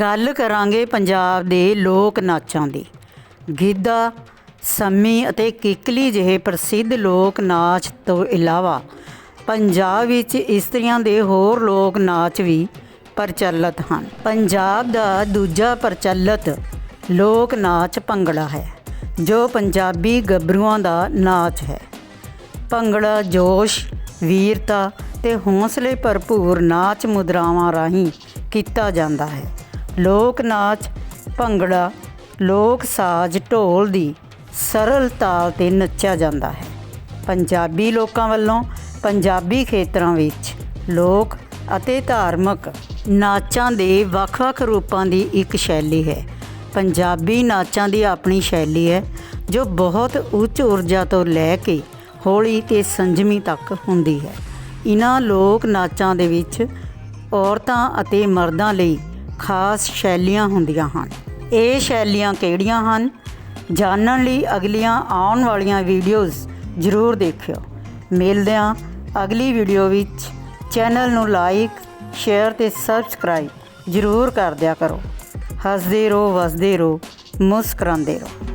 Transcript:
ਗੱਲ ਕਰਾਂਗੇ ਪੰਜਾਬ ਦੇ ਲੋਕ ਨਾਚਾਂ ਦੀ। ਗਿੱਧਾ, ਸੰਮੀ ਅਤੇ ਕਿੱਕਲੀ ਜਿਹੇ ਪ੍ਰਸਿੱਧ ਲੋਕ ਨਾਚ ਤੋਂ ਇਲਾਵਾ ਪੰਜਾਬ ਵਿੱਚ ਇਸਤਰੀਆਂ ਦੇ ਹੋਰ ਲੋਕ ਨਾਚ ਵੀ ਪ੍ਰਚਲਿਤ ਹਨ। ਪੰਜਾਬ ਦਾ ਦੂਜਾ ਪ੍ਰਚਲਿਤ ਲੋਕ ਨਾਚ ਭੰਗੜਾ ਹੈ, ਜੋ ਪੰਜਾਬੀ ਗੱਭਰੂਆਂ ਦਾ ਨਾਚ ਹੈ। ਭੰਗੜਾ, ਜੋਸ਼, ਵੀਰਤਾ ਤੇ ਹੌਸਲੇ ਭਰਪੂਰ ਨਾਚ ਮੁਦਰਾਵਾਂ ਰਾਹੀਂ ਕੀਤਾ ਜਾਂਦਾ ਹੈ। ਲੋਕ ਨਾਚ ਭੰਗੜਾ, ਲੋਕ ਸਾਜ਼ ਢੋਲ ਦੀ ਸਰਲ ਤਾਲ ਤੇ ਨੱਚਿਆ ਜਾਂਦਾ ਹੈ। ਪੰਜਾਬੀ ਲੋਕਾਂ ਵੱਲੋਂ ਪੰਜਾਬੀ ਖੇਤਰਾਂ ਵਿੱਚ ਲੋਕ ਅਤੇ ਧਾਰਮਿਕ ਨਾਚਾਂ ਦੇ ਵੱਖ-ਵੱਖ ਰੂਪਾਂ ਦੀ ਇੱਕ ਸ਼ੈਲੀ ਹੈ। ਪੰਜਾਬੀ ਨਾਚਾਂ ਦੀ ਆਪਣੀ ਸ਼ੈਲੀ ਹੈ, ਜੋ ਬਹੁਤ ਉੱਚ ਊਰਜਾ ਤੋਂ ਲੈ ਕੇ ਹੌਲੀ ਤੇ ਸੰਜਮੀ ਤੱਕ ਹੁੰਦੀ ਹੈ। ਇਹਨਾਂ ਲੋਕ ਨਾਚਾਂ ਦੇ ਵਿੱਚ ਔਰਤਾਂ ਅਤੇ ਮਰਦਾਂ ਲਈ ਖਾਸ ਸ਼ੈਲੀਆਂ ਹੁੰਦੀਆਂ ਹਨ। ਇਹ ਸ਼ੈਲੀਆਂ ਕਿਹੜੀਆਂ ਹਨ? ਜਾਣਨ ਲਈ ਅਗਲੀਆਂ ਆਉਣ ਵਾਲੀਆਂ ਵੀਡੀਓਜ਼ ਜ਼ਰੂਰ ਦੇਖਿਓ। ਮਿਲਦੇ ਹਾਂ ਅਗਲੀ ਵੀਡੀਓ ਵਿੱਚ ਚੈਨਲ ਨੂੰ ਲਾਈਕ ਸ਼ੇਅਰ ਤੇ ਸਬਸਕ੍ਰਾਈਬ ਜ਼ਰੂਰ ਕਰ ਦਿਆ ਕਰੋ। ਹੱਸਦੇ ਰਹੋ, ਵਸਦੇ ਰਹੋ, ਮੁਸਕਰਾਉਂਦੇ ਰਹੋ।